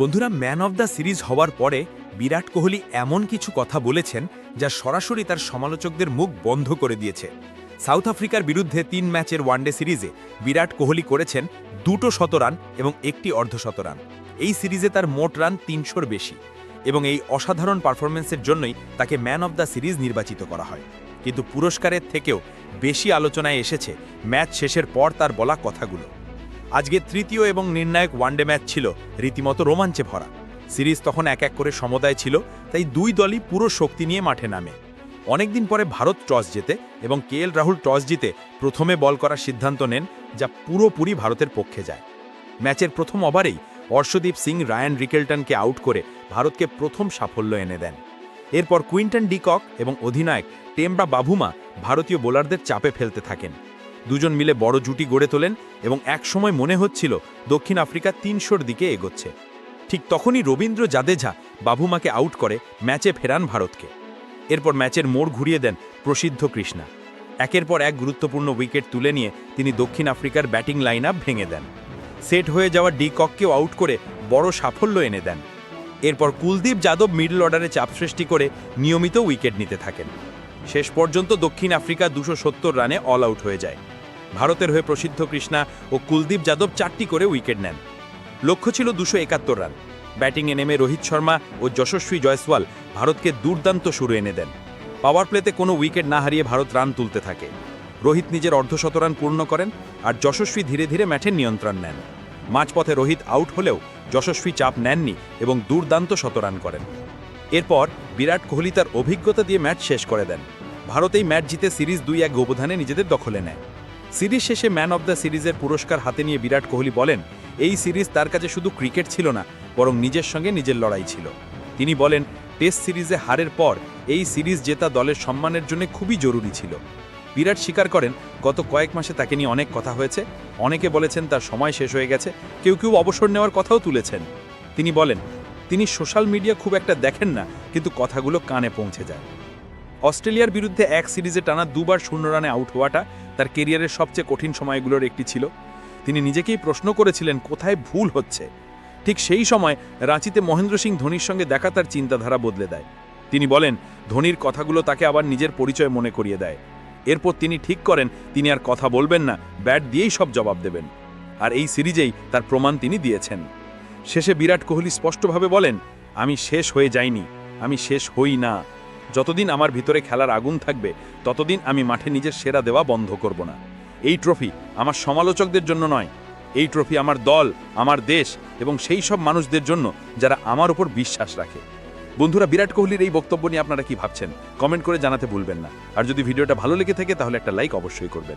বন্ধুরা, man of the series হওয়ার পরে বিরাট কোহলি এমন কিছু কথা বলেছেন যা সরাসরি তার সমালোচকদের মুখ বন্ধ করে দিয়েছে। সাউথ আফ্রিকার বিরুদ্ধে তিন ম্যাচের ওয়ানডে সিরিজে বিরাট কোহলি করেছেন দুটো শতরান এবং একটি অর্ধশতরান এই সিরিজে তার মোট রান তিনশোর বেশি এবং এই অসাধারণ পারফরমেন্সের জন্যই তাকে ম্যান অফ দ্য সিরিজ নির্বাচিত করা হয়। কিন্তু পুরস্কারের থেকেও বেশি আলোচনায় এসেছে ম্যাচ শেষের পর তার বলা কথাগুলো। আজকে তৃতীয় এবং নির্ণায়ক ওয়ানডে ম্যাচ ছিল, রীতিমতো রোমাঞ্চে ভরা। সিরিজ তখন এক এক করে সমদায় ছিল, তাই দুই দলই পুরো শক্তি নিয়ে মাঠে নামে। অনেকদিন পরে ভারত টস জেতে এবং কে রাহুল টস জিতে প্রথমে বল করার সিদ্ধান্ত নেন, যা পুরোপুরি ভারতের পক্ষে যায়। ম্যাচের প্রথম ওভারেই অর্শদীপ সিং রায়ান রিকেলটনকে আউট করে ভারতকে প্রথম সাফল্য এনে দেন। এরপর কুইন্টন ডিকক এবং অধিনায়ক টেমব্রা বাভুমা ভারতীয় বোলারদের চাপে ফেলতে থাকেন। দুজন মিলে বড় জুটি গড়ে তোলেন এবং একসময় মনে হচ্ছিল দক্ষিণ আফ্রিকা তিনশোর দিকে এগোচ্ছে। ঠিক তখনই রবীন্দ্র জাদেজা বাবুমাকে আউট করে ম্যাচে ফেরান ভারতকে। এরপর ম্যাচের মোড় ঘুরিয়ে দেন প্রসিদ্ধ কৃষ্ণা। একের পর এক গুরুত্বপূর্ণ উইকেট তুলে নিয়ে তিনি দক্ষিণ আফ্রিকার ব্যাটিং লাইন ভেঙে দেন। সেট হয়ে যাওয়া ডি কককেও আউট করে বড় সাফল্য এনে দেন। এরপর কুলদীপ যাদব মিডল অর্ডারে চাপ সৃষ্টি করে নিয়মিত উইকেট নিতে থাকেন। শেষ পর্যন্ত দক্ষিণ আফ্রিকা দুশো রানে অল আউট হয়ে যায়। ভারতের হয়ে প্রসিদ্ধ কৃষ্ণা ও কুলদীপ যাদব চারটি করে উইকেট নেন। লক্ষ্য ছিল দুশো একাত্তর রান। ব্যাটিংয়ে নেমে রোহিত শর্মা ও যশস্বী জয়সওয়াল ভারতকে দুর্দান্ত শুরু এনে দেন। পাওয়ার প্লেতে কোনো উইকেট না হারিয়ে ভারত রান তুলতে থাকে। রোহিত নিজের অর্ধশতরান পূর্ণ করেন আর যশস্বী ধীরে ধীরে ম্যাচের নিয়ন্ত্রণ নেন। মাঝপথে রোহিত আউট হলেও যশস্বী চাপ নেননি এবং দুর্দান্ত শতরান করেন। এরপর বিরাট কোহলি তার অভিজ্ঞতা দিয়ে ম্যাচ শেষ করে দেন। ভারতেই ম্যাচ জিতে সিরিজ দুই এক ব্যবধানে নিজেদের দখলে নেয়। সিরিজ শেষে ম্যান অব দ্য সিরিজের পুরস্কার হাতে নিয়ে বিরাট কোহলি বলেন, এই সিরিজ তার কাছে শুধু ক্রিকেট ছিল না, বরং নিজের সঙ্গে নিজের লড়াই ছিল। তিনি বলেন, টেস্ট সিরিজে হারের পর এই সিরিজ জেতা দলের সম্মানের জন্য খুবই জরুরি ছিল। বিরাট স্বীকার করেন, গত কয়েক মাসে তাকে নিয়ে অনেক কথা হয়েছে। অনেকে বলেছেন তার সময় শেষ হয়ে গেছে। কেউ কেউ অবসর নেওয়ার কথাও তুলেছেন। তিনি বলেন, তিনি সোশ্যাল মিডিয়া খুব একটা দেখেন না, কিন্তু কথাগুলো কানে পৌঁছে যায়। অস্ট্রেলিয়ার বিরুদ্ধে এক সিরিজে টানা দুবার শূন্য রানে আউট হওয়াটা তার কেরিয়ারের সবচেয়ে কঠিন সময়গুলোর একটি ছিল। তিনি নিজেকেই প্রশ্ন করেছিলেন, কোথায় ভুল হচ্ছে? ঠিক সেই সময় রাঁচিতে মহেন্দ্র সিং ধোনির সঙ্গে দেখা তার চিন্তাধারা বদলে দেয়। তিনি বলেন, ধোনির কথাগুলো তাকে আবার নিজের পরিচয় মনে করিয়ে দেয়। এরপর তিনি ঠিক করেন, তিনি আর কথা বলবেন না, ব্যাট দিয়েই সব জবাব দেবেন। আর এই সিরিজেই তার প্রমাণ তিনি দিয়েছেন। শেষে বিরাট কোহলি স্পষ্টভাবে বলেন, আমি শেষ হয়ে যাইনি, আমি শেষ হই না। যতদিন আমার ভিতরে খেলার আগুন থাকবে, ততদিন আমি মাঠে নিজের সেরা দেওয়া বন্ধ করব না। এই ট্রফি আমার সমালোচকদের জন্য নয়। এই ট্রফি আমার দল, আমার দেশ এবং সেই সব মানুষদের জন্য যারা আমার উপর বিশ্বাস রাখে। বন্ধুরা, বিরাট কোহলির এই বক্তব্য নিয়ে আপনারা কি ভাবছেন? কমেন্ট করে জানাতে ভুলবেন না। আর যদি ভিডিওটা ভালো লেগে থাকে, তাহলে একটা লাইক অবশ্যই করবেন।